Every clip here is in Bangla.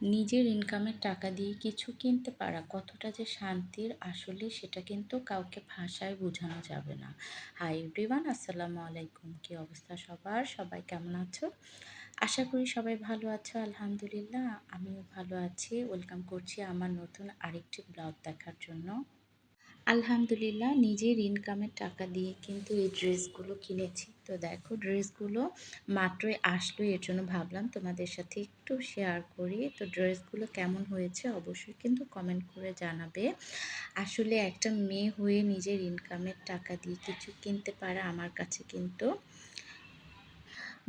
নিজের ইনকামের টাকা দিয়ে কিছু কিনতে পারা কতটা যে শান্তির, আসলে সেটা কিন্তু কাউকে ভাষায় বোঝানো যাবে না। হাই এভরিওয়ান আসসালামু আলাইকুম। কি অবস্থা সবার? সবাই কেমন আছো? আশা করি সবাই ভালো আছো, আলহামদুলিল্লাহ। আমিও ভালো আছি। ওয়েলকাম করছি আমার নতুন আরেকটি ব্লগ দেখার জন্য। আলহামদুলিল্লাহ, নিজের ইনকামের টাকা দিয়ে কিন্তু এই ড্রেসগুলো কিনেছি। তো দেখো ড্রেসগুলো মাত্রই আসলো, এর জন্য ভাবলাম তোমাদের সাথে একটু শেয়ার করি। তো ড্রেসগুলো কেমন হয়েছে অবশ্যই কিন্তু কমেন্ট করে জানাবে। আসলে একটা মেয়ে হয়ে নিজের ইনকামের টাকা দিয়ে কিছু কিনতে পারা আমার কাছে কিন্তু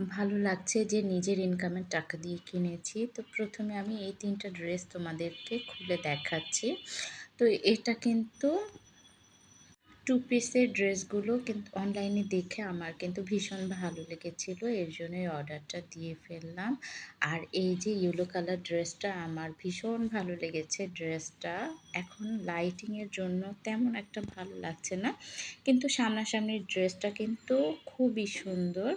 ভালো লাগছে যে নিজের ইনকামের টাকা দিয়ে কিনেছি। তো প্রথমে আমি এই তিনটা ড্রেস তোমাদেরকে খুলে দেখাচ্ছি। তো এটা কিন্তু টু পিসের ড্রেসগুলো কিন্তু অনলাইনে দেখে আমার কিন্তু ভীষণ ভালো লেগেছিল। এর জন্যই অর্ডারটা দিয়ে ফেললাম। আর এই যে ইয়েলো কালার ড্রেসটা আমার ভীষণ ভালো লেগেছে ড্রেসটা এখন লাইটিংয়ের জন্য তেমন একটা ভালো লাগছে না। কিন্তু সামনাসামনির ড্রেসটা কিন্তু খুবই সুন্দর।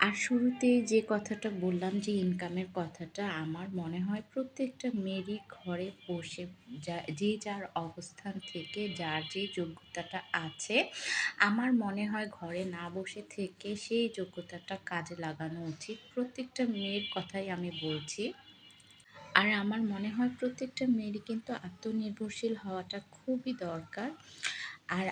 আর শুরুতেই যে কথাটা বললাম যে ইনকামের কথাটা, আমার মনে হয় প্রত্যেকটা মেয়েরই ঘরে বসে যা, যে যার অবস্থান থেকে, যার যে যোগ্যতাটা আছে, আমার মনে হয় ঘরে না বসে থেকে সেই যোগ্যতাটা কাজে লাগানো উচিত। প্রত্যেকটা মেয়ের কথাই আমি বলছি। আর আমার মনে হয় প্রত্যেকটা মেয়েরই কিন্তু আত্মনির্ভরশীল হওয়াটা খুবই দরকার। আর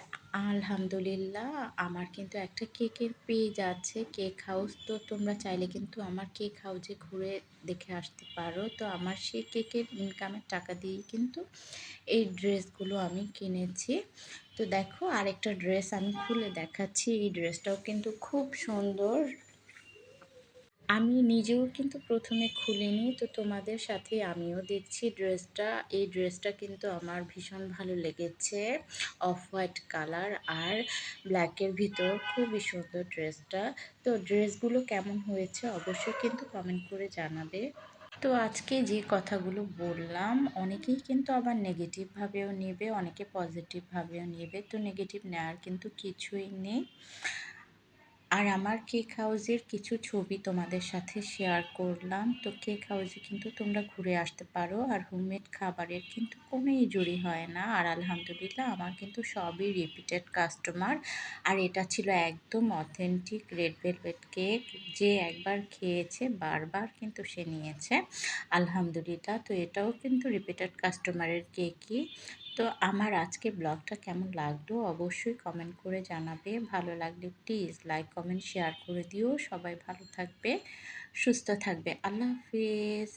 আলহামদুলিল্লাহ, আমার কিন্তু একটা কেকের পেজ আছে, কেক হাউস। তো তোমরা চাইলে কিন্তু আমার কেক হাউসে ঘুরে দেখে আসতে পারো। তো আমার সেই কেকের ইনকামের টাকা দিয়েই কিন্তু এই ড্রেসগুলো আমি কিনেছি। তো দেখো, আরেকটা ড্রেস আমি খুলে দেখাচ্ছি। এই ড্রেসটাও কিন্তু খুব সুন্দর। আমি নিজেও কিন্তু প্রথমে খুলিনি, তো তোমাদের সাথে আমিও দেখছি ড্রেসটা। এই ড্রেসটা কিন্তু আমার ভীষণ ভালো লেগেছে, অফ হোয়াইট কালার আর ব্ল্যাকের ভিতর খুবই সুন্দর ড্রেসটা। তো ড্রেসগুলো কেমন হয়েছে অবশ্যই কিন্তু কমেন্ট করে জানাবে। তো আজকে যে কথাগুলো বললাম, অনেকেই কিন্তু আবার নেগেটিভভাবেও নেবে, অনেকে পজিটিভভাবেও নেবে, তো নেগেটিভ নেওয়ার কিন্তু কিছুই নেই। আর আমার কেক হাউসের কিছু ছবি তোমাদের সাথে শেয়ার করলাম। তো কেক হাউসে কিন্তু তোমরা ঘুরে আসতে পারো আর হোমমেড খাবারের কিন্তু কোনো ইজুরি হয় না। আর আলহামদুলিল্লাহ আমার কিন্তু সবই রিপিটেড কাস্টমার আর এটা ছিল একদম অথেন্টিক রেড ভেলভেট কেক যে একবার খেয়েছে, বারবার কিন্তু সে নিয়েছে। আলহামদুলিল্লাহ, তো এটাও কিন্তু রিপিটেড কাস্টমারের কেকই তো আমার আজকে ব্লগটা কেমন লাগল অবশ্যই কমেন্ট করে জানাবে। ভালো লাগলে প্লিজ লাইক কমেন্ট শেয়ার করে দিও। সবাই ভালো থাকবে, সুস্থ থাকবে। আল্লাহ হাফিজ।